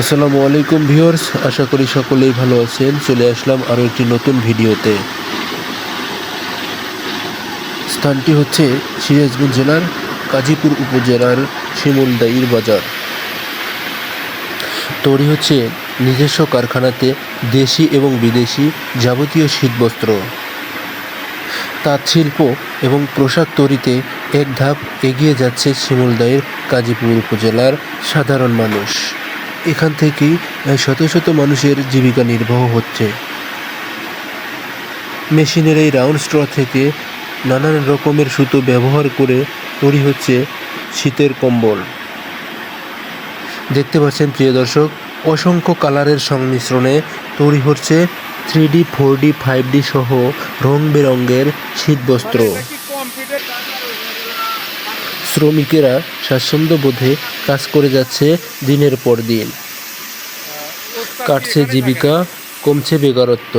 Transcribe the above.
আসসালামু আলাইকুম ভিউয়ার্স, আশা করি সকলেই ভালো আছেন। চলে আসলাম আরও একটি নতুন ভিডিওতে। স্থানটি হচ্ছে সিরাজগঞ্জ জেলার কাজীপুর উপজেলার শিমুলদাইর বাজার। তৈরি হচ্ছে নিজস্ব কারখানাতে দেশি এবং বিদেশি যাবতীয় শীতবস্ত্র। তাঁত শিল্প এবং পোশাক তৈরিতে এক ধাপ এগিয়ে যাচ্ছে শিমুলদাইয়ের কাজীপুর উপজেলার সাধারণ মানুষ। এখান থেকেই শত শত মানুষের জীবিকা নির্বাহ হচ্ছে। মেশিনের এই রাউন্ড স্ট্র থেকে নানান রকমের সুতো ব্যবহার করে তৈরি হচ্ছে শীতের কম্বল। দেখতে পাচ্ছেন, প্রিয় দর্শক, অসংখ্য কালারের সংমিশ্রণে তৈরি হচ্ছে three D four D five D সহ রং বেরঙের শীতবস্ত্র। শ্রমিকেরা স্বাচ্ছন্দ্য বোধে কাজ করে যাচ্ছে দিনের পর দিন। কাটছে জীবিকা কমছে বেকারত্ব।